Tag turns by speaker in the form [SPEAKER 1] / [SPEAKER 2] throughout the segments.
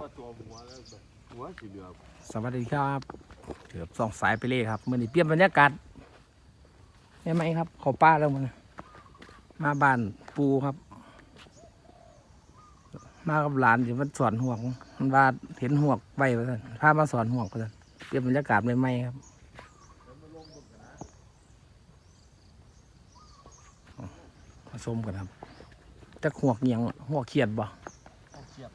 [SPEAKER 1] ว่าตัวหัวแล้วแบบหัวสีเหลือง
[SPEAKER 2] สวัสดีครับ เกือบสองสายไปเลยครับมื่อนี้เปลี่ยนบรรยากาศได้ไหมครับ เขาป้าแล้วมันมาบ้านปูครับ มากับหลานอยู่มันสอนห่วงมันว่าเห็นห่วงไว้ไปท่นพามาสอนห่วงไปท่นเปลี่ยนบรรยากาศใหม่ๆครับมาชมกันครับจะห่วงเงียงห่วงเขียดบ่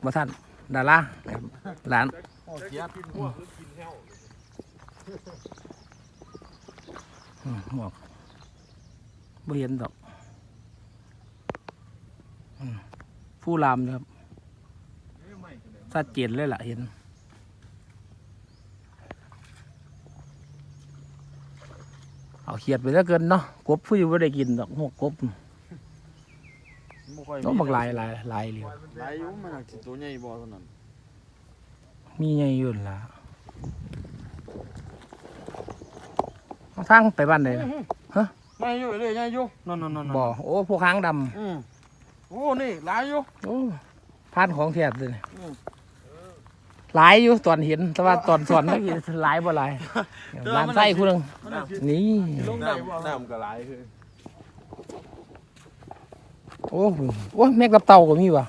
[SPEAKER 2] บ่ท่าน ดาราครับหลาน
[SPEAKER 1] โอ้เกียบกินหัวหรือกินแห้ว
[SPEAKER 2] อืมหมวกบ่เห็นดอกอืมผู้ลามนะครับ
[SPEAKER 1] ไม่กันเลย
[SPEAKER 2] ชัดเจนเลยล่ะเห็นเอาเขียดไปแล้วเกินเนาะกบผู้อยู่บ่ได้กินดอกหกกบ
[SPEAKER 1] ไม่ค่อย
[SPEAKER 2] ต้องบักลายลายลายเหลียว
[SPEAKER 1] หลายอยู่มันหักสิตัวใหญ่บ่เท่านั้น
[SPEAKER 2] มีไงอยู่นั่นล่ะเอาทางไปบ้านไหนล่ะ
[SPEAKER 1] ใหญ่อยู่เลยใหญ่อยู่นั่นนั่นนั่น
[SPEAKER 2] บ่อโอ้พวกค้างด
[SPEAKER 1] อืมโอ้นี่หลายอยู่ำ
[SPEAKER 2] โอ้พานของแท้เลย
[SPEAKER 1] อืม
[SPEAKER 2] หลายอยู่ตอนเห็นแต่ว่าตอนสอนไม่เห็นหลายบ่หลายร้านไส้คุณนึง
[SPEAKER 1] มันน่ะสิ
[SPEAKER 2] นี่
[SPEAKER 1] ลงได้บ่น้ำก็หลายคือ
[SPEAKER 2] โอ้โหโอ้ยแม่กับเต่าก็มีว่ะ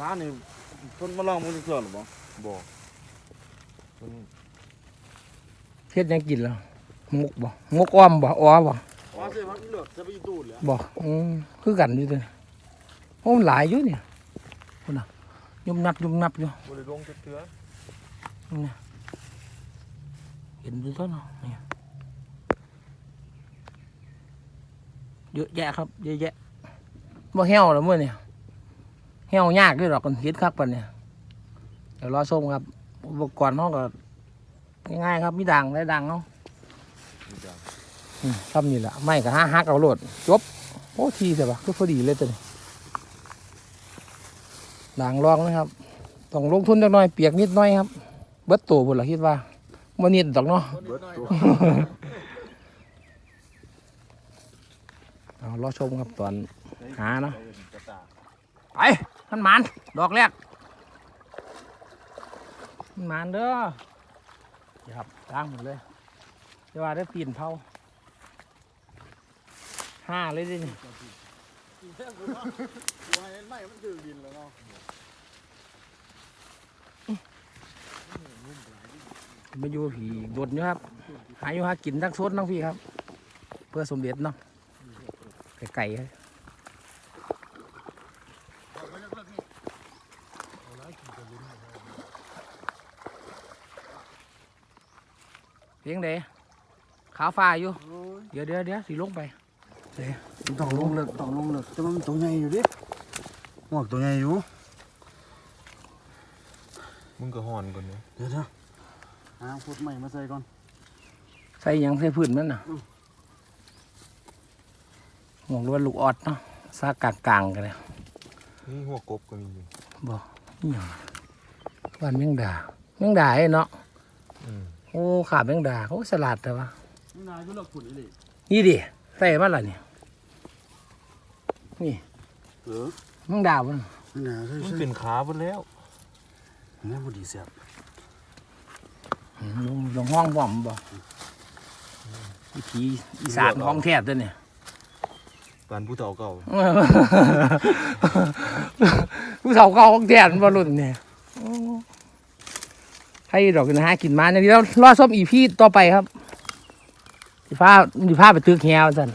[SPEAKER 1] ร้านนี่เพิ่นมาลองมันเชื่อหรือบ่บ่เพิ่น
[SPEAKER 2] เฮ็ดหยังกินแล้วมุกบ่มุกอ้อมบ่อ้อบ่
[SPEAKER 1] ว่าสิมันเลือกจะไปดูดแล้ว
[SPEAKER 2] บ่อืมคือกันอยู่ตัวนี้โอ้มันหลายอยู่เนี่ยคุณน่ะยุบนับยุบนับอยู่
[SPEAKER 1] บ่ได้ลงจักเทื่อ
[SPEAKER 2] นี่เห็นดูต้นเนาะเนี่ยเยอะแยะครับ เยอะแยะ บ่แห้วแล้วมื้อเนี่ยแห้วยากด้วยดอกกันเฮ็ดคักปานเนี่ยเดี๋ยวรอส้มครับ อุปกรณ์เฮาก็ง่ายๆครับมีด่างได้ด่างเนาะ
[SPEAKER 1] นี่จ้ะ
[SPEAKER 2] อืมทำนี่แหละไม่ก็ห้าฮักเอาโหลดจบโอ้ทีแต่ว่าก็พอดีเลยตัวนี้ด่างรองนะครับต้องลงทุนจักหน่อยเปียกนิดหน่อยครับ เบิดตัวบนละคิดว่าวันนี้ดอกเนาะ
[SPEAKER 1] เบิดตัว
[SPEAKER 2] เอารอชมครับตอน หาเนาะไปท่านมานดอกแรกท่านมานเด้อครับล้างหมดเลยเดี๋ยวว่าได้ปีนเผาห้าเลยดิ
[SPEAKER 1] ไม่มันถือดินแล้วเนาะ
[SPEAKER 2] มาอยู่ผีดดอยู่ครับ หาอยู่หากินทั้งโซนทั้งพี่ครับ เพื่อสมเด็จเนาะไก่ๆครับเพี ยงเดขาวฟ้าอยู่ เดี๋ยวเดี๋ยวเดี๋ยวสิลงไปเดี๋ยว
[SPEAKER 1] ต้องลงเลิกต้องลงเลิกแต่มันตัวใหญ่อยู่ดิหมวกตัวใหญ่อยู่
[SPEAKER 3] มึงก็หอนก่อนเนี่ย
[SPEAKER 1] เดี๋ยวเดี๋ยวหาพุดใหม่มาใส่ก่อน
[SPEAKER 2] ใส่หยังใส่พื้นมันน่ะ
[SPEAKER 1] อืม
[SPEAKER 2] หมวกล้วนลูกออดเนาะซากกลางๆกันเลย
[SPEAKER 3] นี่หัวกบก็มีอยู่
[SPEAKER 2] บอกนี่หยังวันแมงดาแมงดาไอ้เนาะ
[SPEAKER 3] อืม
[SPEAKER 2] โอ้ขาแมงดาเขาสลัดแต่ว่า
[SPEAKER 1] นี่นายก็เลิกฝุ่นอีหลี
[SPEAKER 2] นี่ดิใส่มาละนี่นี่
[SPEAKER 1] เออ
[SPEAKER 2] แมงดามัน
[SPEAKER 1] นี่นายใช่
[SPEAKER 3] มัน
[SPEAKER 1] ใช่
[SPEAKER 3] เป็นขาหมดแล้ว
[SPEAKER 1] นี่บ่ดีเสียบ
[SPEAKER 2] อืมลงลงห้องบ่อมบ่วิธีอีสานของแท้ตัวเนี่ย
[SPEAKER 3] ปานผู้เฒ่าเก่า
[SPEAKER 2] ผู้สาวเก่าของแท้มันบ่รุ่นเนี่ยโอ้ ให้ดอกนะฮะกินมาเนี่เดี๋ยวรอส้มอีพีต่อไปครับสิพาสิพาไปตึกแฮวซั่น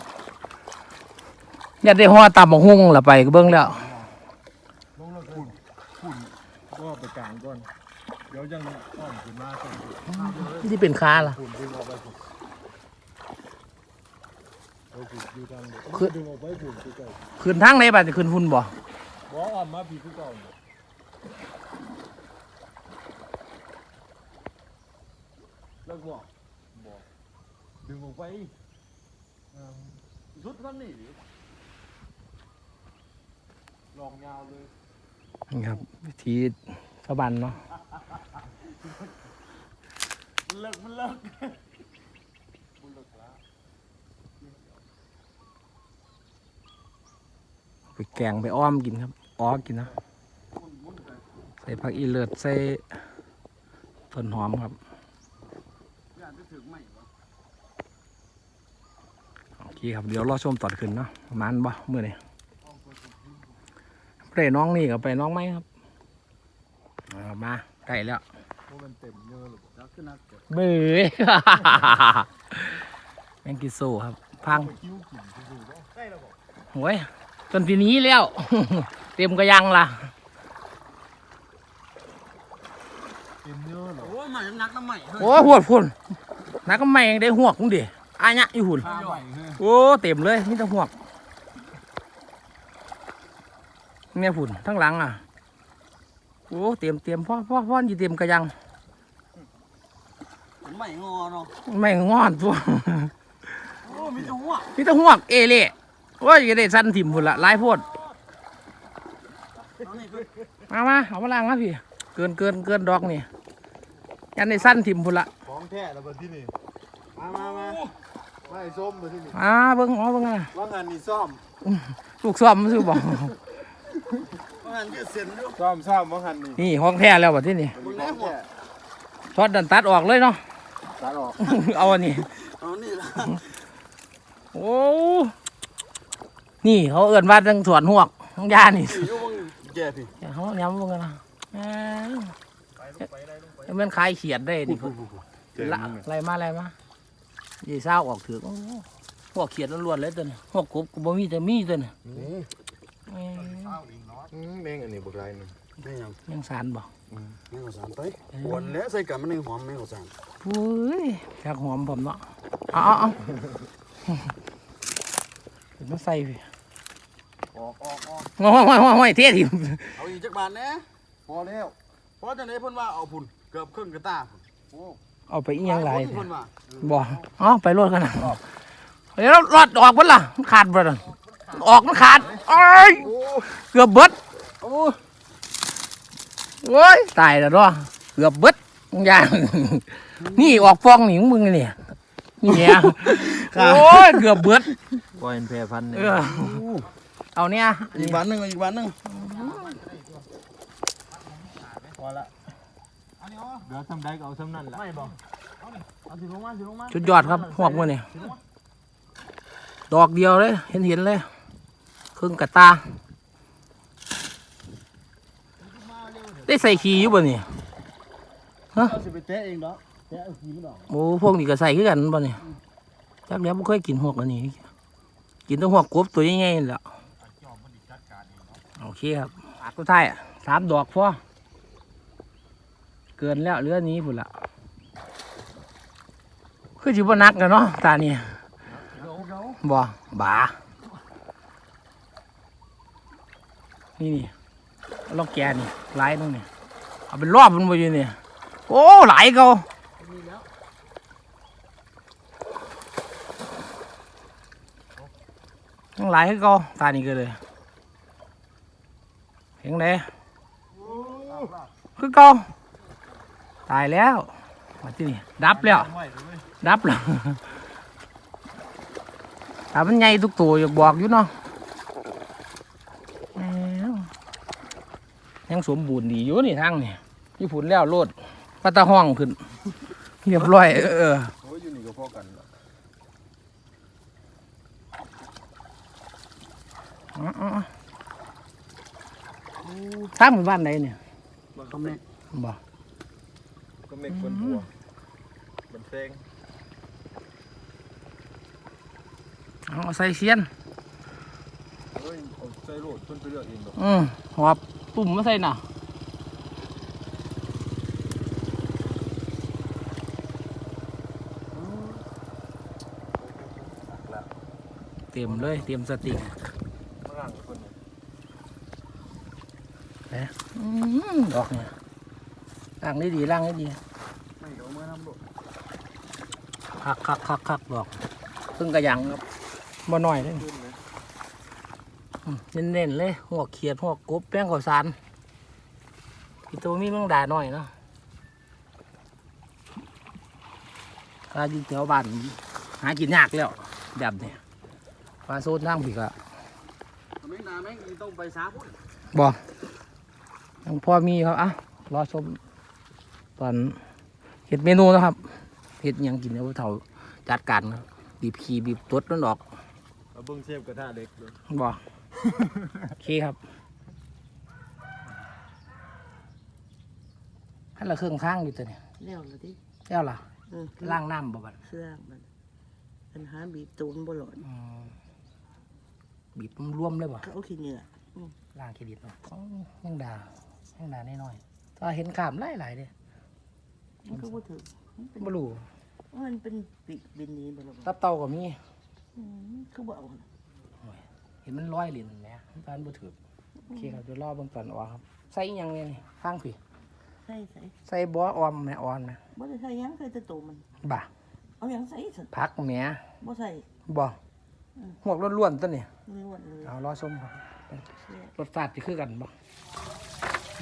[SPEAKER 2] อยากได้ฮอตำบักหุ่งละไปก็เบิ่งแล้ว
[SPEAKER 3] ลงแล้วฝุ่นฝุ่นก็ไปกลางก่อนเดี๋ยวยังอ้อมขึ้นมาก่อน
[SPEAKER 2] ที่เป็นค้าล่ะ
[SPEAKER 3] ฝุ่นดึงออกไปฝุ่นเองเดี๋ยว
[SPEAKER 2] คือ
[SPEAKER 3] ดึงออกไปฝุ่นคือเก่า
[SPEAKER 2] ขึ้นทางไหนบ้าจะขึ้นหุ่นบ่
[SPEAKER 3] บ่อ้อมมาพี่คือเก่า เนี่ยเลิกบ่บ่ดึงออกไปอ่า
[SPEAKER 1] ชุดมันนี่ดิ
[SPEAKER 3] ลองยาวเลย
[SPEAKER 2] นี่ครับวิธีชาวบ้านเนาะ
[SPEAKER 1] มันเลิกมันเลิก
[SPEAKER 2] ไปแกงไปอ้อมกินครับอ้อกินนะใส่ส่ผักอีเลิศใส่ต้นหอมครับ
[SPEAKER 1] อยากจะถึงไหมวะ
[SPEAKER 2] โอ เคครับเดี๋ยวรอชมตอนขึ้นเนาะประมันบ่เมื่อนี้ไปน้องนี่กับไปน้องไหมครับเอามาใกล้แล้ว
[SPEAKER 3] เพราะมันเต็มเยอะเลย
[SPEAKER 1] จะขึ้นนักเก็บ
[SPEAKER 2] เบื่อแมงกิโซครับ พัง
[SPEAKER 3] คิ้วกินคือๆบ่ใช่แล้วบ่
[SPEAKER 2] โอ้ยจนปีนี้แล้ว เต็มกระยังล่ะ
[SPEAKER 3] เต็มเยอะเหรอ
[SPEAKER 1] โอ้ยใหม่นักน้ำใหม่เฮ้ย
[SPEAKER 2] โอ้หวดพุ่นนักก็ไม่ได้หวกมึงดิ อายะอยู่หุ่น
[SPEAKER 3] ข้าวใหม่เฮ้ย
[SPEAKER 2] โอ้เต็มเลยมีแต่หวกเนี่ยฝุ่นทั้งหลังอะโอ้เต็มเต็มพ่อพ่อพ่ออยู่เต็มกระยัง
[SPEAKER 1] ใหม่งอเนาะ
[SPEAKER 2] ไม่งอนตัว
[SPEAKER 1] โอ้มีแต่หัว
[SPEAKER 2] มีแต่หวกเอเล่โอ้ยจะได้สั้นถิ่มพุ่นละหลายโพด
[SPEAKER 1] เอานี่คือ
[SPEAKER 2] มามาเอามาล้างมาพี่ เกินเกินเกินดอกนี่ยันได้สั้นถิ่มพุ่นละ
[SPEAKER 3] ของแท้แล้วบัดที่นี่
[SPEAKER 1] มามามา
[SPEAKER 3] ไม่ส้มบัดที่นี่
[SPEAKER 2] อ่าเบิ้งอ๋อเบิ้งอะ
[SPEAKER 3] ว่างานนี่ซ่อม
[SPEAKER 2] ลูกซ้อมมันซื้อบอก
[SPEAKER 1] ว่างั้นคือเส้นอยู่
[SPEAKER 3] ซ่อมซ่อมว่างานนี่
[SPEAKER 2] นี่ห้องแท้แล้วบัดที่นี่
[SPEAKER 1] มึงแน่หัว
[SPEAKER 2] ช็อตดันตัดออกเลยเนาะ
[SPEAKER 3] ตัดออก
[SPEAKER 2] เอาอันนี้
[SPEAKER 1] เอานี่ละ
[SPEAKER 2] โอ้นี่เขาเอื่นว่าจังสวนหวกของยานี่
[SPEAKER 1] อยู่มึงแก่พี่
[SPEAKER 2] เดี๋ยวเขาย้ำมึงกันนะแหม
[SPEAKER 3] ไปลงไปไล่ลงไป
[SPEAKER 2] แล้วมันขายเขียดได้ดิละอะไรมาอะไรมา ยี่เศร้าออกถือโอ้หวกเขียดล้วนๆเลยตัวนี้หวกกบก็บ่มีแต่มีตัวนี้แหม
[SPEAKER 3] อืมแมงอันนี้บักไรนึง
[SPEAKER 1] ได้ยัง
[SPEAKER 2] ยังสารบ่
[SPEAKER 1] แม่งข้าวสารไปปวดแล้วใส่กันมันยังหอมแม่งข้าวสาร
[SPEAKER 2] ปุ้ยจากหอมผมเนาะเอาเอาเอาเดี๋ยวมาใส่พี่
[SPEAKER 1] ออกออกออก
[SPEAKER 2] งอยงอยงอยงอยเท่ทิม
[SPEAKER 1] เอาอีกจักบาทแหน่
[SPEAKER 3] พอแล้ว
[SPEAKER 1] เพราะจังได๋เพิ่นว่าเอาพุ่นเกือบครึ่งกระตาพุ่นโอ้
[SPEAKER 2] เอาไปอีหยังไร
[SPEAKER 1] เพิ่นว่า
[SPEAKER 2] บ่เอ๋อไปรถกันนะเดี๋ยวรอดออกมันล่ะมันขาดบ่ล่ะออกมันขาดเอ้ย
[SPEAKER 3] โอ้
[SPEAKER 2] เกือบเบิด
[SPEAKER 1] โอ้
[SPEAKER 2] โอ้ยตายแล้วเนาะเกือบเบิดมึงอย่านี่ออกฟองนี่ของมึงนี่นี่เนี่ยโอ้ยเกือบเบิด
[SPEAKER 3] ปล่อยแพร่พันธุ์
[SPEAKER 2] เออเอาเนี่ย
[SPEAKER 1] อีกบาทหนึงอีกบาทหนึง
[SPEAKER 3] พอละ เดี๋ยวทำได้ก็เอาซ้ำนั่นละไม่บอก
[SPEAKER 1] เอาสิลงมาสิลงมา
[SPEAKER 2] สุดยอดครับหวกมือนี่ดอกเดียวเลย เห็นเห็นๆเลย ครึ่งกระตา ได้ใส่ขี้อยู่บ่นี่
[SPEAKER 1] เอาสิไปแตะเองดอกแตะเอาขี้มันดอก
[SPEAKER 2] โอ้พวกนี้ก็ใส่คือกันบ่นี่จักแล้วบ่เคยกินหวกอันนี้ กินแตัวหวกกบตัวใหญ่ๆนี่แหละโอเคครับปากก็ท้ายอะสามดอกพอ เกินแล้วเหลือนี้พุ่นละคือสิบนักกันเนาะตานี่บ่บานี่นี่เอาลองแกนี่หลายตรงนี่เอาเป็นรอบมันบ่อยู่นี่โอ้หลายเก่าทั้งหลายคือเก็ตานี่ก็เลยเห็นไหนคือเก็ ตายแล้วมาที่นี่ดับแล้ว ดับแล้วแต่มันใหญ่ทุกตัวอยากบอกอยู่เนาะแหมยังสมบูรณ์ดีอยู่นี่ทางนี่ญี่ปุ่นแล้วโลดปัตตาห้องขึ้นเรียบร้อย เออ
[SPEAKER 3] โอ้ยอยู่นี่ก็พอกันละ
[SPEAKER 2] เอาเอาเอาทางหมู่บ้านไหนเนี่ย
[SPEAKER 1] คำนี้
[SPEAKER 2] บ่
[SPEAKER 3] ก็ เมฆคนบัวมันแซง
[SPEAKER 2] เอาใส่เสียน
[SPEAKER 3] เฮ้ยเอาใส่โลดเพิ่นไปเลือกเองดอก
[SPEAKER 2] อืมหอบตุ่มมาใส่น่ะเต็มเลยเต็มสติก
[SPEAKER 3] มาล่างกับเพิ่นเนี่ย
[SPEAKER 2] อืมดอกเนี่ยล่างได้ดีล่างได้ดี
[SPEAKER 1] ไม่เดี๋ยวเอามื่อน้ำลูก
[SPEAKER 2] คักคักคักคักดอกเพิ่งกระยังครับบ่น้อยเลย
[SPEAKER 3] ขึ้นไหม
[SPEAKER 2] อืมเน้นๆเลยหัวเขียดหัวกบแป้งข้าวสารอีตัวมีแมังดาหน่อยเนาะกาอยู่แถวบ้านหากินยากแล้วแบบนี้ปลาโซนทางผีกะ
[SPEAKER 1] แม่งนาแม่งอีต้องไปสาพุ่น
[SPEAKER 2] บ่ยังพอมีครับอะรอชมตอนเห็ดเมนูนะครับ เห็ดหยังกินเดี๋ยวเท่าจัดการครับบีบขี้บีบตดนั่นออก
[SPEAKER 3] เอาเบิ้งเชฟกระทะเล็กเลย
[SPEAKER 2] บ่โอเคครับให้เราเครื่องข้างอยู่ตัวเนี่ย
[SPEAKER 4] แล้วล่ะดิ
[SPEAKER 2] แล้วล่ะ
[SPEAKER 4] เออ
[SPEAKER 2] ล่างน้ำบ่บัด
[SPEAKER 4] เครื่องมันปัญหาบีบตูนบ่หลอน
[SPEAKER 2] อืมบีบรวมๆเลยบ่
[SPEAKER 4] เขาขี้เหงื่อ
[SPEAKER 2] ล่างเครดิตเนาะอ๋อยังด่ายังด่าน้อยๆถ้าเห็นขามหลายๆเด้
[SPEAKER 4] มันก็บ่ถึงมันเป็น
[SPEAKER 2] บ่รู้
[SPEAKER 4] มันเป็นปีกบินนี้บ่ล่ะ
[SPEAKER 2] ตับเต่าก็มี
[SPEAKER 4] อืมคือบ่เอาน่ะ
[SPEAKER 2] เห็นมันร้อยเหรียญแหมบ้านบ่ถือโอเคครับเดี๋ยวรอเบิ่งตอนออกครับ ใส่อิหยังเนี่ยนี่ข้างพี่
[SPEAKER 4] ใส่ใส่
[SPEAKER 2] ใส่บ่อออมแม่ออนแม่
[SPEAKER 4] บ่ได้ใส่หยังใส่แต่ตัวมัน
[SPEAKER 2] บ่า
[SPEAKER 4] เอาหยังใส่สิ
[SPEAKER 2] พักแหม่
[SPEAKER 4] บ่ใส่
[SPEAKER 2] บ่
[SPEAKER 4] อืม
[SPEAKER 2] หวกล้วนๆตัวนี่
[SPEAKER 4] ล้วนเลย
[SPEAKER 2] เอารอชมครับ
[SPEAKER 4] เสีย
[SPEAKER 2] รสชาติสิคือกันบ่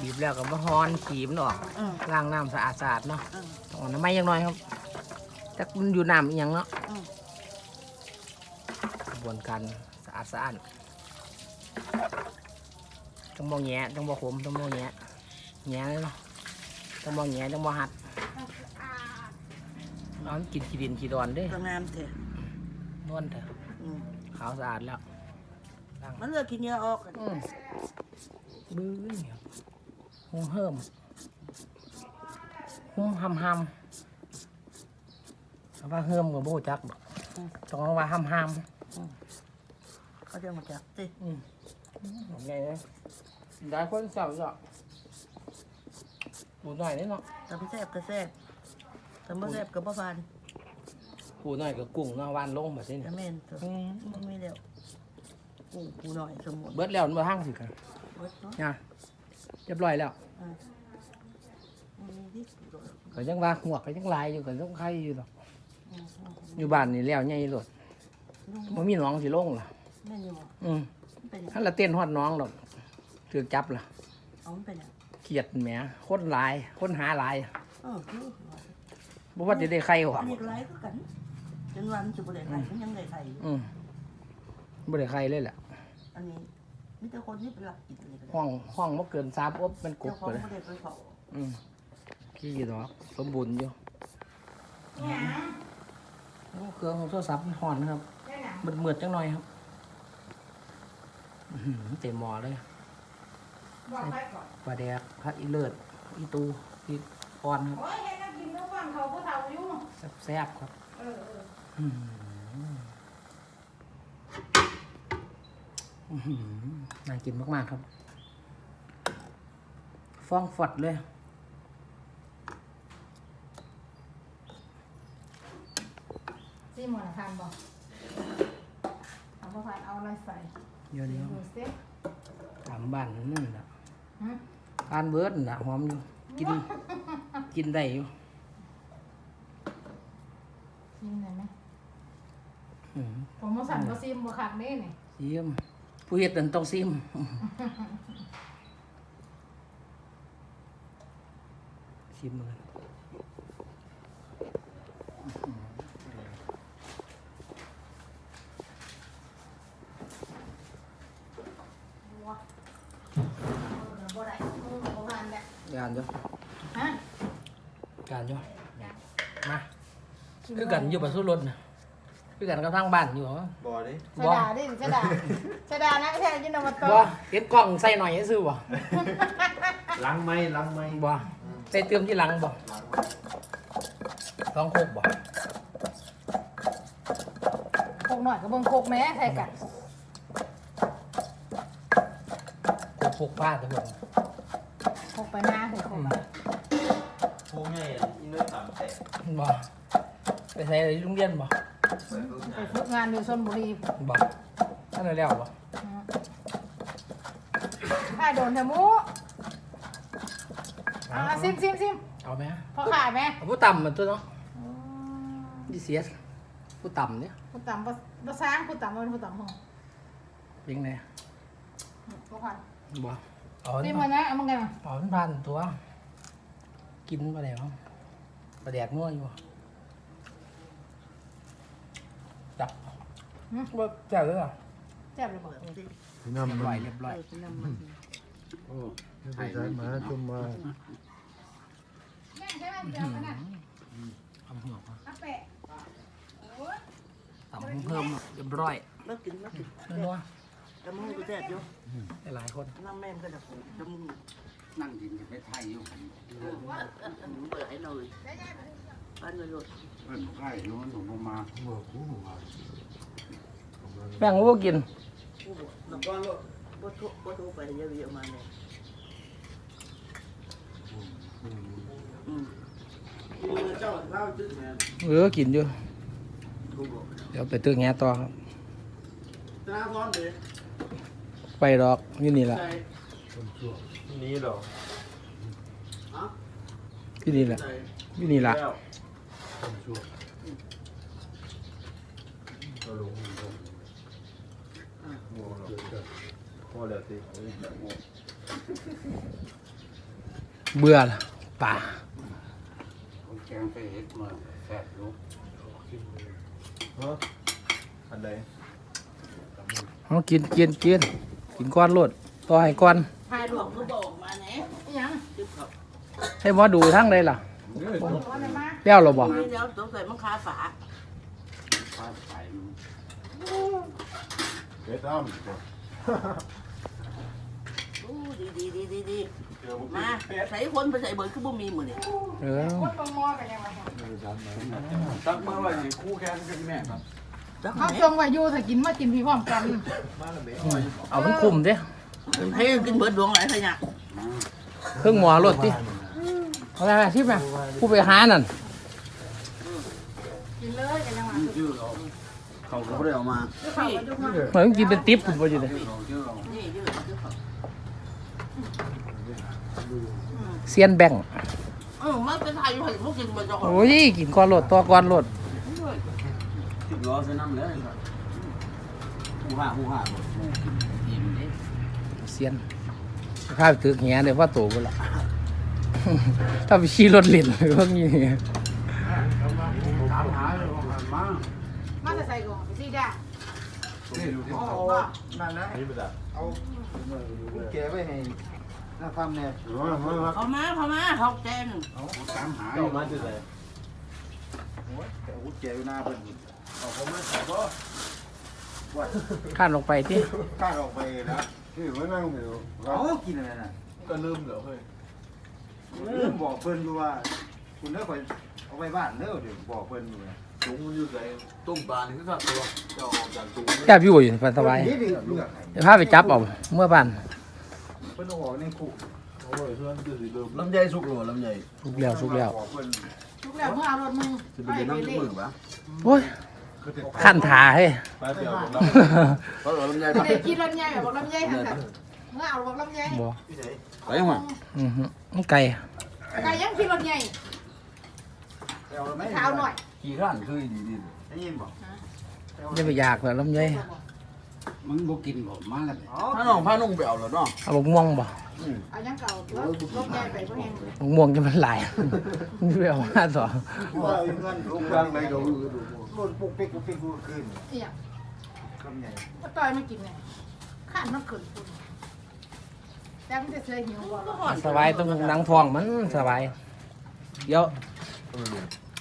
[SPEAKER 2] บีบแล้วก็มาฮ้อนขีมนออก
[SPEAKER 4] อืม
[SPEAKER 2] ล้างน้ำสะอาดๆเนาะ
[SPEAKER 4] อืม
[SPEAKER 2] ต้องเอาน้ำไม่ยังน้อยครับจักมันอยู่น้ำอีหยังเนาะ
[SPEAKER 4] อืม
[SPEAKER 2] กระบวนการสะอาดสะอ้านต้องมองแงะต้องมองขมต้องมองแงะแงะเลยเนาะต้องมองแงะต้องมองหัดเอามันกินขี้ดินขี้ดอนเด้
[SPEAKER 4] ก็งามแท้
[SPEAKER 2] นวลเถอะ
[SPEAKER 4] อืม
[SPEAKER 2] ขาวสะอาดแล้วล้าง
[SPEAKER 4] มันเลือกขี้เหงื่อออกอะ
[SPEAKER 2] อืมบื้อเนี่ย หุงเฮิมหุงหำหำเอาว่าเฮิมกับโบจักดอกต้องเอาว่าหำหำ
[SPEAKER 4] เขาจะมาจับติ
[SPEAKER 2] อืมไงเนี่ยได้คนเสาร์จ้ะปูหน่อยนี่เนาะ
[SPEAKER 4] ถ้าบ่แซ่บก็แซ่บถ้าบ่แซ่บก็บ่ฟาน
[SPEAKER 2] ปูหน่อยกับกุ้งเนาะวานลงแบบนี้
[SPEAKER 4] ก็
[SPEAKER 2] เนี่ย
[SPEAKER 4] แม่นตัว
[SPEAKER 2] อืม
[SPEAKER 4] มันมีแล้วกูกูหน่อยสมุน
[SPEAKER 2] เบิดแล้วมันมาห้างสิกัน
[SPEAKER 4] เบิดเนาะ
[SPEAKER 2] เนี่ยเรียบร้อยแล้ว
[SPEAKER 4] อ่ามีที่กูหน่อย
[SPEAKER 2] ก็ยังว่าหัวก็ยังลายอยู่ก็ยังไข่อยู่ดอก
[SPEAKER 4] อืมอืม
[SPEAKER 2] อยู่บ้านนี่แล้วใหญ่โลด
[SPEAKER 4] ลุง
[SPEAKER 2] มันมีน้องสิลงล่ะ
[SPEAKER 4] แม่นอยู่บ่
[SPEAKER 2] อืม
[SPEAKER 4] มันเป็นหยัง
[SPEAKER 2] ถ้าละเต้นฮอดน้องดอกถือจับล่ะ
[SPEAKER 4] เอามันเป็นหยัง
[SPEAKER 2] เกลียดแหมคนหลายคนหาหลาย
[SPEAKER 4] เออคือ
[SPEAKER 2] บ่ว่าจะได้ไข่หรอ
[SPEAKER 4] อันนี้ก็หลายคือกันจนวันจะบ่ได้ไข่มันยังได้ไข่อยู่
[SPEAKER 2] อืมบ่ได้ไข่เลยแหละ
[SPEAKER 4] อันนี้ มีแต่คนที่เป็นหลักกินเลยกัน
[SPEAKER 2] ห้องห้องบ่เกินสามอบเป็นก
[SPEAKER 4] เจ้า
[SPEAKER 2] บ
[SPEAKER 4] ของ
[SPEAKER 2] ไปเลย
[SPEAKER 4] บ่ได้ไปเผา
[SPEAKER 2] อืมขี้ดอกสมบูรณ์อยู่โอ้เครื่องโทรศัพท์มันห่อนนะครับมืดมืดๆจังหน่อยครับอื้อหือเต็มหม้อเลยปลาแดกผักอีเลิศอีตูอีปอนครับ
[SPEAKER 5] โอ้ยเฮ็ดน้ำกินน้ำฟังเขาผู้เฒ่าอยู่
[SPEAKER 2] แซ่บๆครับ
[SPEAKER 5] เออเออ
[SPEAKER 2] อื้อหืออื้อหือ น่ากินมาก ๆ ครับ ฟองฟอดเลย
[SPEAKER 5] ซีหมอนทานบ่เอาบ่ทานเอาอะไรใส่
[SPEAKER 2] เดี๋ยวนี้
[SPEAKER 5] ดูสิ
[SPEAKER 2] ตามบ้านนั่นแหละ
[SPEAKER 5] ฮะ
[SPEAKER 2] ทานเบิร์ดน่ะหอมอยู่กิน กินได้อยู่
[SPEAKER 5] ซิมได้ไหม
[SPEAKER 2] อืม
[SPEAKER 5] ผมบ่สั่นบ่ซิมบ่คักเด้นี่
[SPEAKER 2] เยี่ยม ผู้เฮ็ดนั่นต้องซิม ซิมเลย
[SPEAKER 5] บ่เออบ่ได้มือก็บ่ทานแหละ
[SPEAKER 2] การจ้ะ
[SPEAKER 5] ฮะ
[SPEAKER 2] การจ้ะมาคือกันอยู่ประสุรถน่ะ คือกันกับทางบ้านอยู่เหรอ
[SPEAKER 3] บ่อดิ
[SPEAKER 5] ชะดาดิชะดาชะดานะแท้ยินเอามาต
[SPEAKER 2] บ่เฮ็ดกล้องใส่หน่อยซื่อบ่
[SPEAKER 3] ล้างไม้ล้างไม้
[SPEAKER 2] บ่ใส่เติมที่หลังบ่ลองโคกบ่
[SPEAKER 5] โคกหน่อยก็เบิ่งโคกแม่ใส่กัน
[SPEAKER 2] โคกพกผ้าทั้งหมด
[SPEAKER 5] โคกไปหน้าคือโคกไป
[SPEAKER 3] พวกนี้อินเนอร์ต่ำแต่
[SPEAKER 2] บ่ไปใส่โรงเรียนบ่
[SPEAKER 5] ไปฝึกงานอยู่ชลบุรี
[SPEAKER 2] บ่ท่านได้แล้วบ่
[SPEAKER 5] ถ้าโดนแท้หมูอ่าซิมซิมซิม
[SPEAKER 2] เอาไหม
[SPEAKER 5] พอขายไหม
[SPEAKER 2] เอาผู้ต่ำมันตัวเนาะดิเสียผู้ต่ำเนี่ย
[SPEAKER 5] ผู้ต่ำบ่บ่สร้างผู้ต่ำบ่เป็นผู้ต่ำห้อง
[SPEAKER 2] เป็นไง
[SPEAKER 5] บ่ขาย
[SPEAKER 2] บ่เอา
[SPEAKER 5] ซิ
[SPEAKER 2] อัน
[SPEAKER 5] ม
[SPEAKER 2] พั
[SPEAKER 5] มานนะเอามาไงมา
[SPEAKER 2] เอาอันพันตัว กินปลาแดกมั้งปลาแดกงัวอยู่บ่จับ ว่าแจ่วเลยเหรอ
[SPEAKER 5] แซ่บเลยบ่
[SPEAKER 4] เอาสิ
[SPEAKER 3] น้ำ
[SPEAKER 2] เรียบ
[SPEAKER 3] มั
[SPEAKER 2] ร้อย
[SPEAKER 3] น
[SPEAKER 2] เรียบร้อย
[SPEAKER 4] เออน้ำมัน
[SPEAKER 3] โอ้ไม่ใช่หมาชมมา
[SPEAKER 5] ไหมเดี๋ยวกันนะ
[SPEAKER 2] ทำหัวก่อน
[SPEAKER 5] เอาแปะโอ้ย
[SPEAKER 2] ตำเพิ่มเรียบร้อย
[SPEAKER 4] มากินมากิน
[SPEAKER 2] นัว
[SPEAKER 4] จมูกก็แซ่บอยู่
[SPEAKER 2] ๆหลายๆคน
[SPEAKER 4] น้ำแม่นก็จะจมูก
[SPEAKER 6] นั่งกินไปไทยอยู่
[SPEAKER 4] เปิดให้หน่อยบ้านเลยรถ
[SPEAKER 6] เพื่อนไข่นู้นหนูมาเมื่อคู่มา
[SPEAKER 2] แบ่งว่ากิน
[SPEAKER 4] ผู้บ่น้ำก้อนรถบ่ทุบ่ทุไปเยอะๆมา เนี่ยอืม
[SPEAKER 1] เจ้าเล่าจืดแม่
[SPEAKER 2] เออกินอยู่เดี๋ยวไปตึกแง่ต่อครับ
[SPEAKER 1] ตาซ้อนเด้
[SPEAKER 2] ไปดอกอยู่นี่แหละ
[SPEAKER 1] ใจ
[SPEAKER 3] นี่เหรอ
[SPEAKER 2] ที่นี่แหละ
[SPEAKER 1] ใจ
[SPEAKER 2] อยู่นี่แหละ
[SPEAKER 1] แล้ว
[SPEAKER 3] ก็ลง พอแล้วสิ
[SPEAKER 2] เบื่อละป่า
[SPEAKER 6] คนแกงไปเห็ดมาแซ่บอยู่
[SPEAKER 3] ฮะอันใด
[SPEAKER 2] เอากินกินกินกินก้อนโลดต่อให้ก้อน
[SPEAKER 4] พายหลวงก็บอกมาแหน่
[SPEAKER 5] อิหยัง
[SPEAKER 4] จิ๊บเขา
[SPEAKER 2] ให้หมอดูทั้งใดล่ะ
[SPEAKER 5] เอาอะไรมา
[SPEAKER 2] แล้วเหรอบ่
[SPEAKER 4] นี่แล้วสงสัยมันคาฝา
[SPEAKER 6] ฟ้าใส
[SPEAKER 3] เฮ็ดอ้ำก่อน
[SPEAKER 4] อู้ดีดีดีดีดีมาใส่คนไปใส่เบิร์ดคือบ่มีหมือนี่
[SPEAKER 2] เออ
[SPEAKER 5] คนบางมอกันยังไง
[SPEAKER 1] ตั้งมาไว้ให้คู่แข่งกันแม่ครับ
[SPEAKER 4] จัก
[SPEAKER 5] เขา
[SPEAKER 4] ไหน
[SPEAKER 5] จงไว้อยู่ถ้ากินมากินพี่พร้อมกัน
[SPEAKER 2] เอามันคุมเด้
[SPEAKER 4] ให้กินเบิร์ดดวงไหนขยะ
[SPEAKER 2] เครื่องหมอรถติเอาไปๆชิบไหมผู้ไปหานั่น
[SPEAKER 5] กินเลยกันยังไง
[SPEAKER 1] เขาก็บ่ได้เอามา
[SPEAKER 5] เขาก็ยกมา
[SPEAKER 2] เหมือนกินเป็นติ๊บพุ่นบ่อยู่เลย
[SPEAKER 4] นี่ยืดยืดเขา
[SPEAKER 2] เซียนแบ่งค์
[SPEAKER 4] เออมันเป็นไทยอยู่ให้พวกกินมันจะ
[SPEAKER 2] โอ้ยกินก้อนโลดต่อก้อนโลด
[SPEAKER 1] ติดล้อใส่น้ำแล้วครับหูห่าหูห่า
[SPEAKER 6] อิ่มดิ
[SPEAKER 2] เซียนข้าไปตึกแหเดี๋ยวว่าโตบ่ล่ะถ้าไปขี่รถเล่นเลยพวกนี้
[SPEAKER 6] ถามหาเลยว่ามันมา
[SPEAKER 5] มาจะ ใส่ก่อนสีดา
[SPEAKER 1] นี่ดูที่เขานั่นนะ
[SPEAKER 3] นี่ไปจ้ะ
[SPEAKER 1] เอากุญแจไว้ให้หน้าทำเนี่ย
[SPEAKER 3] เออมาครับ
[SPEAKER 4] เขามาเขามาเขาแจน
[SPEAKER 6] ตามหาอ
[SPEAKER 3] เจ้า
[SPEAKER 6] ยู่
[SPEAKER 3] มาจะไหน
[SPEAKER 1] โอ้ยแต่กุญแจอยู่หน้าเพิ่น
[SPEAKER 3] เอาเขามาใส่ก็
[SPEAKER 2] ข้านลงไปที่
[SPEAKER 1] กล้าออกไปแล้ว
[SPEAKER 3] ที่ไว้นั่งไปดู
[SPEAKER 1] เอากินอะไรน่ะ
[SPEAKER 3] ก็ลืมเหรอเฮ้ย
[SPEAKER 1] ลืมบอกเพิ่นอยู่ว่า คุณเด้อข่อยเอาไปบ้านเด้อเดี๋ยวบอกเพิ่นอยู่นะ
[SPEAKER 3] ถุงมันอยู่ไหนต้มปลานี่คือสัตว์ตัวเจ้าออกจากถุง
[SPEAKER 2] แทบอยู่อยู่ปันสบาย
[SPEAKER 1] นี่ดิเลือกให้
[SPEAKER 2] เดี๋ยวพาไปจับเอาเมื่อบ้าน
[SPEAKER 1] เพิ่นเอาออกในคุก
[SPEAKER 3] โอ้ยเพื่อนคือสิลืม
[SPEAKER 1] ลำไยสุกหรือลำไย
[SPEAKER 2] สุกแล้วสุกแล้ว
[SPEAKER 1] บอกเพิ่น
[SPEAKER 5] ทุกแล้วเมื่อเอารถมึง
[SPEAKER 1] สิไปเรียนน้ำทุกมือปะ
[SPEAKER 2] โอ้ยขั้นถาให้
[SPEAKER 3] ไปเปลี่ยวของเรา
[SPEAKER 1] เขาเอาลำไย
[SPEAKER 5] ไม่
[SPEAKER 1] ปะ
[SPEAKER 5] ได้กินลำไยแบบบอกลำไยทันทีเมื่อเอาบอกลำไย
[SPEAKER 2] บ่
[SPEAKER 1] ไปยังไง
[SPEAKER 2] อือฮึมันไก่
[SPEAKER 5] ไก่ยังกินลำไย
[SPEAKER 1] เอาไหม
[SPEAKER 5] ขาวหน่อย
[SPEAKER 1] ขี่ข้านคือดีดีได้ยินบ่
[SPEAKER 2] อย่าไปอยากแบบลำไย
[SPEAKER 6] มึงบ่กินบ่มากัน
[SPEAKER 1] ถ้าน้องพานุ่งไปเอาแล้วเนาะ
[SPEAKER 2] เอาบกม่วงบ่
[SPEAKER 5] เอายังเก่าแล้วลำไยไปเพราะแห้ง
[SPEAKER 2] บกม่วงจะมันหลายนี่ไปเอามาต่อ
[SPEAKER 1] ว่าเอาเงินลงกลางไปก็คือดูรถปุกปิกปุกปิกกูขึ้น
[SPEAKER 5] เนี่ย
[SPEAKER 1] ลำไย
[SPEAKER 5] ก็ต่อยไม่กินไงข้านมันขึ้นคุณแต่มันจะเสียหิวบ่
[SPEAKER 2] สบายต้องหนังทองมันสบายเดี๋ยว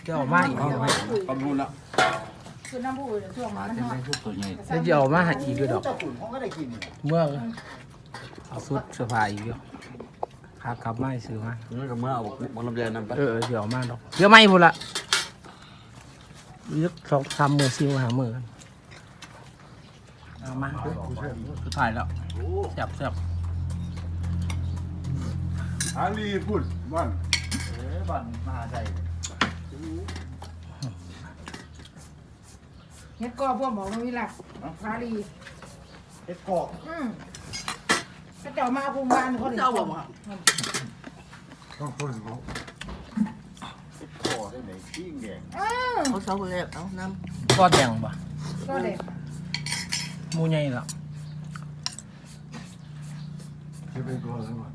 [SPEAKER 2] เดี๋ยวเอามาอีกเดี๋ยวเอามา
[SPEAKER 1] ขอบคุณละ
[SPEAKER 5] คือน้ำผู้ช่วงมันหอด
[SPEAKER 6] ตัวใหญ่
[SPEAKER 2] เดี๋ยวเอามาอีกด้วยดอก
[SPEAKER 1] เจ้าขุนเขาก็ได้กิน
[SPEAKER 2] เมื่อเอาสุดเสื้อผ้าอีกเดี๋ยวขากลับมาให้ซื้อมา
[SPEAKER 1] นี่ก็เมื่อเอาบอลลำไยนั่นไป
[SPEAKER 2] เออเดี๋ยวเอามาดอกเดี๋ยวไม่พูดละยึกสองสามมือซิวหามือกันเอามาสุดท้ายแล้วแซ่บแซ่บ
[SPEAKER 3] อาลีพูดบ้าน
[SPEAKER 1] เออบ้านมหาชัย
[SPEAKER 5] เฮ็ดก็พวกหมอมันมีหลักพาลี
[SPEAKER 1] เฮ็ดกอก
[SPEAKER 5] อืมถ้าเจ้ามาภูมิบ้านเขา
[SPEAKER 4] เจ้าบอกว่า
[SPEAKER 3] ต้องพูดเขา
[SPEAKER 1] เฮ็ดกอกได้ไหนกิ้งแดง
[SPEAKER 5] อืม
[SPEAKER 4] เขาเช้าคนแรกเอาน้
[SPEAKER 2] ก็แดงปะ
[SPEAKER 5] ก็เด็ก
[SPEAKER 2] หมูใหญ่แล้ว
[SPEAKER 3] จะไปก่อนแล้วมั้ง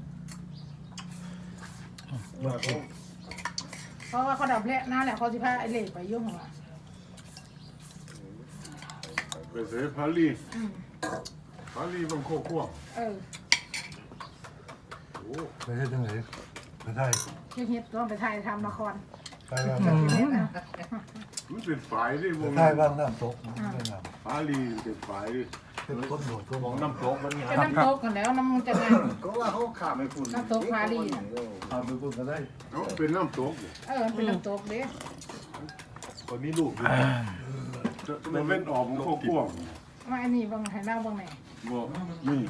[SPEAKER 5] เพราะว่าเขาดับแล้วนั่นแหละเขาสิพาไอ้เล็กไปยุ่งของอะ
[SPEAKER 3] ไปเสียพาลี
[SPEAKER 5] อืม
[SPEAKER 3] พาลีมันโคกขั้ว
[SPEAKER 5] เออ
[SPEAKER 3] โอ้ไปเฮ็ดจังไหนไม่ได้
[SPEAKER 5] เฮ็ดเฮ็ดต้องไปถ่ายทำละคร
[SPEAKER 3] ใช่บ้าง
[SPEAKER 5] เฮ็ดนะ
[SPEAKER 7] มันเป็นฝายดิวง
[SPEAKER 3] ใช่บ้างน้ำตกมันเป็นน้
[SPEAKER 7] ฝาลีเป็นฝายดิำ
[SPEAKER 3] เป็นต้นโดดต้น
[SPEAKER 1] ของน้ำตกมันนี่
[SPEAKER 5] จะน้ำตกกันแล้วน้ำมันจะงาน
[SPEAKER 6] ก็ว่าเขาขาไม่คุณ
[SPEAKER 5] น้ำตกพาลีน่ะ
[SPEAKER 3] ทำไปพูดก็ได้
[SPEAKER 7] เขาเป็นน้ำตก
[SPEAKER 5] เออมันเป็นน้ำตกเด้
[SPEAKER 1] คนมีลูกอยู่
[SPEAKER 7] ตะเว้นออกมันโคกว้าง
[SPEAKER 5] มาอันนี้เบางให้นั่งเบางไหน
[SPEAKER 7] บ่นี่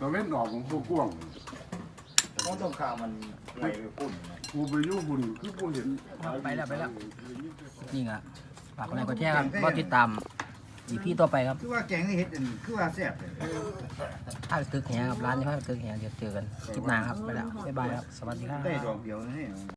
[SPEAKER 3] มันเว้
[SPEAKER 7] นออกมันโคกว้าง
[SPEAKER 1] เพราะตรงข้ามมันไหลไปปุ่น
[SPEAKER 7] กูไปอยู่บุญคือกูเห็น
[SPEAKER 2] ไปแล้วไปแล้วนี่ไงฝากคนไหนก็แชร์ครับก็ติดตามอีพี่ต่อไปครับ
[SPEAKER 6] คือว่าแกงนี่เฮ็ดอันคือว่าแซ่บ
[SPEAKER 2] ถ้าตึกแหงครับร้านนี้ถ้าตึกแหงเดี๋ยวเจอกันคลิปหน้าครับไปแล้วบ๊ายบายครับสวัสดีครับ
[SPEAKER 6] ได้ดอกเดียวนี่